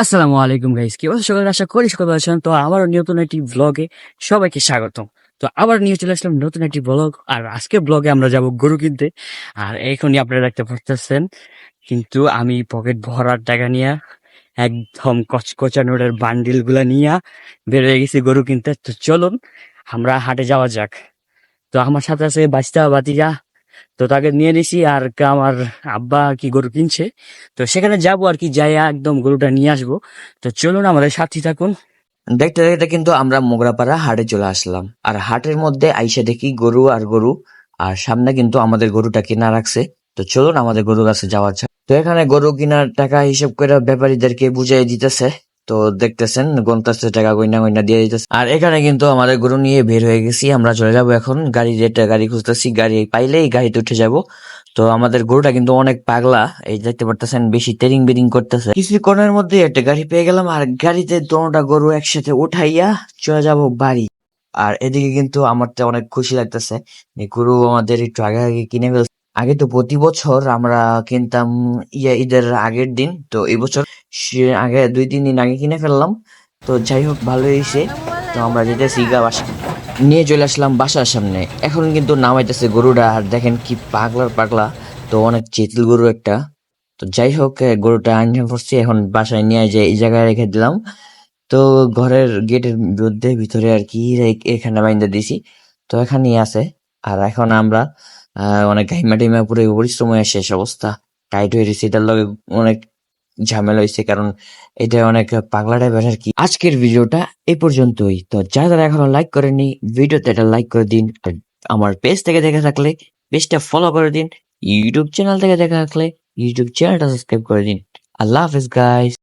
আসসালামু আলাইকুম গাইস কি অবস্থা? সকালে আশা করি সকলে আছেন। তো আবার নতুন একটি ব্লগে সবাইকে স্বাগতম। তো আবার নিয়ে চলে আসলাম নতুন একটি ব্লগ আর আজকে ব্লগে আমরা যাব গরু কিনতে। আর এখনই আপনারা দেখতে পাচ্ছেন কিন্তু আমি পকেট ভরার টাকা নিয়ে, একদম কচকচা নোটের বান্ডিলগুলা নিয়ে বেরিয়ে গেছি গরু কিনতে। তো চলুন, আমরা হাটে যাওয়া যাক। তো আমার সাথে আছে বাচ্চা বাতিজা তো তাকে নিয়ে নিছি আর আমার আব্বা কি গরু কিনছে। তো সেখানে যাব আর কি, যাই একদম গরুটা নিয়ে আসব। তো চলুন আমাদের সাথী থাকুন। দেখতে দেখতে কিন্তু আমরা মোগরাপাড়া হাটে চলে আসলাম। আর হাটের মধ্যে আইসা দেখি গরু আর গরু, আর সামনে কিন্তু আমাদের গরুটা কিনা রাখছে। তো চলুন আমাদের গরু কাছে যাওয়া তো এখানে গরু কেনার টাকা হিসেব করে ব্যাপারীদেরকে বুঝিয়ে দিতেছে। তো দেখতেছেন, গন্তাছে, টাকা গইনা গইনা দিয়ে দিতেছে। আর এখানে কিন্তু আমাদের গরু নিয়ে বের হয়ে গেছি, আমরা চলে যাব এখন। গাড়ি রেটে গাড়ি খুঁজতেছি, গাড়ি পাইলেই গাড়িতে উঠে যাব। তো আমাদের গরুটা কিন্তু অনেক পাগলা, এই দেখতে পারতেছেন, বেশি টেরিং বেরিং করতেছে। কিছুক্ষণের মধ্যে একটা গাড়ি পেয়ে গেলাম, আর গাড়িতে দোনোটা গরু একসাথে উঠাইয়া চলে যাব বাড়ি। আর এদিকে কিন্তু আমার তো অনেক খুশি লাগতেছে গরু আমাদের একটু আগে আগে কিনে ফেলছে। আগে তো প্রতি বছর আমরা কিনতাম ইয়া ঈদের আগের দিন, তো এই বছর সে- আগে দুই, তিন দিন আগে কিনে ফেললাম। তো যাই হোক ভালো হয়েছে। তো আমরা যেতেছি গা বাসা, নিয়ে চলে আসলাম বাসার সামনে। এখন কিন্তু নামাইতেছে গরুটা, আর দেখেন কি পাগলার পাগলা। তো অনেক চেতিল গরু একটা। তো যাই হোক গরুটা আনজাম করছি এখন বাসায় নিয়ে যে এই জায়গায় রেখে দিলাম। তো ঘরের গেটের মধ্যে ভিতরে আর কি এখানে বাইন্দা দিছি। তো এখানেই আছে। আর এখন আমরা অনেক ঘাইমা টাইমা পুরো পরিশ্রম হয়ে শেষ অবস্থা। টাইট হয়ে গেছে এটার লগে অনেক ঝামেলা হয়েছে, কারণ এটা অনেক পাগলা টাইপের আর কি? আজকের ভিডিওটা এই পর্যন্তই। তো যারা যারা এখনও লাইক করেনি ভিডিওতে এটা লাইক করে দিন, আর আমার পেজ থেকে দেখে থাকলে পেজটা ফলো করে দিন ইউটিউব চ্যানেল থেকে দেখে থাকলে ইউটিউব চ্যানেলটা সাবস্ক্রাইব করে দিন। আল্লাহ হাফিজ গাইস